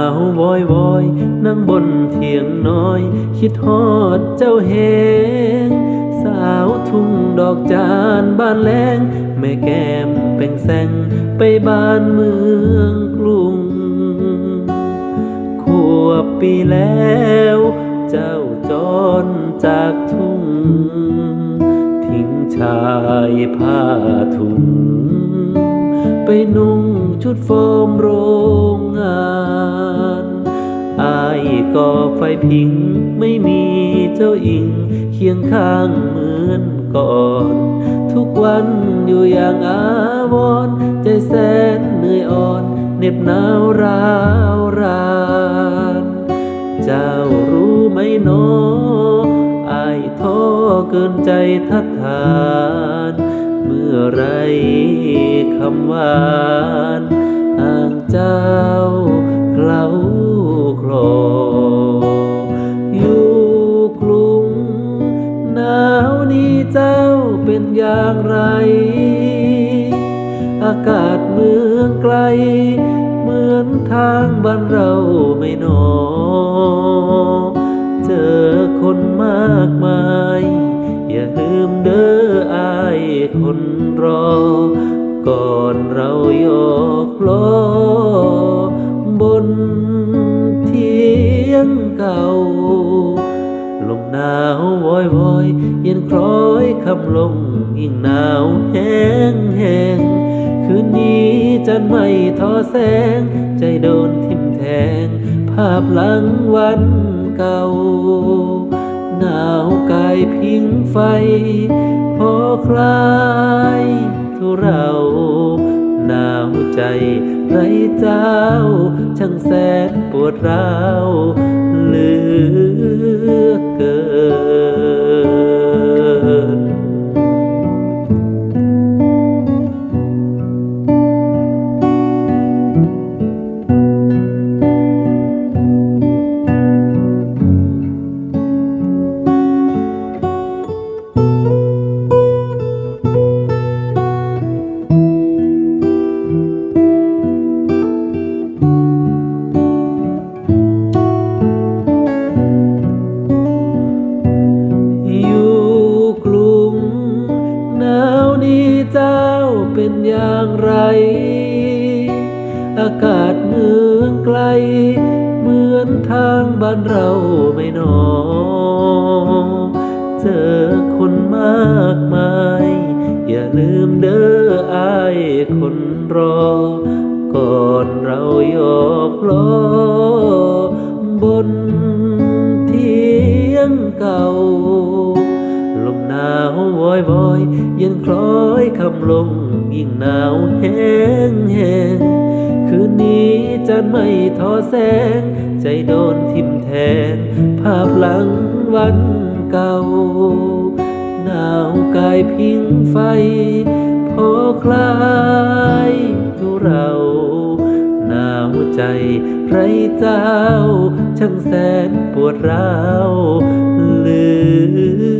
าววอยวอยนั่งบนเถียงน้อย คิดฮอดเจ้าเฮงสาวทุ่งดอกจานบ้านแรงแม่แก้มเป่งแสงไปบ้านเมืองกรุงขวบปีแล้ว เจ้าจรจากทุ่ง ทิ้งชายผ้าถุง ไปนุ่งชุดโฟมโรงงานอายก็ไฟพิงไม่มีเจ้าอิงเคียงข้างเหมือนก่อน ทุกวันอยู่อย่างอาวรณ์ใจแสนเหนื่อยอ่อนเหน็บหนาวร้าวรานเจ้ารู้ไหมนออายท้อเกินใจทัดทาน อไรคำหวานห่างเจ้าเคล้าคลออยู่กรุงหนาวนี้เจ้าเป็นอย่างไร อากาศเมืองไกล เหมือนทางบ้านเราไม่นอเายคนรอ ก่อนเรายอกล้อบนเทียงเก่า ลมหนาววอยวอยเย็นคล้อยคำลงยิ่งหนาวแห้งแห้งคืนนี้จันไม่ทอแสง ใจโดนทิ่มแทง ภาพหลังวันเก่า หนาวกายพิงไฟ คลายทุเราหนาวใจไรเจ้า ช่างแสนปวดร้าวเหลือเกิน อย่างไร อากาศเมืองไกล เหมือนทางบ้านเราไม่นอ เจอคนมากมาย อย่าลืมเด้ออายคนรอ ก่อนเราหยอกล้อบนเทียงเก่า หนาววอยวอยเย็นคล้อยคำลง ยิ่งหนาวแห้งแห้งคืนนี้จันไม่ทอแสง ใจโดนทิมแทง ภาพหลังวันเก่า หนาวกายพิงไฟ พอคลายทุเราหนาวใจไรเจ้า ช่างแสนปวดร้าวเหลือ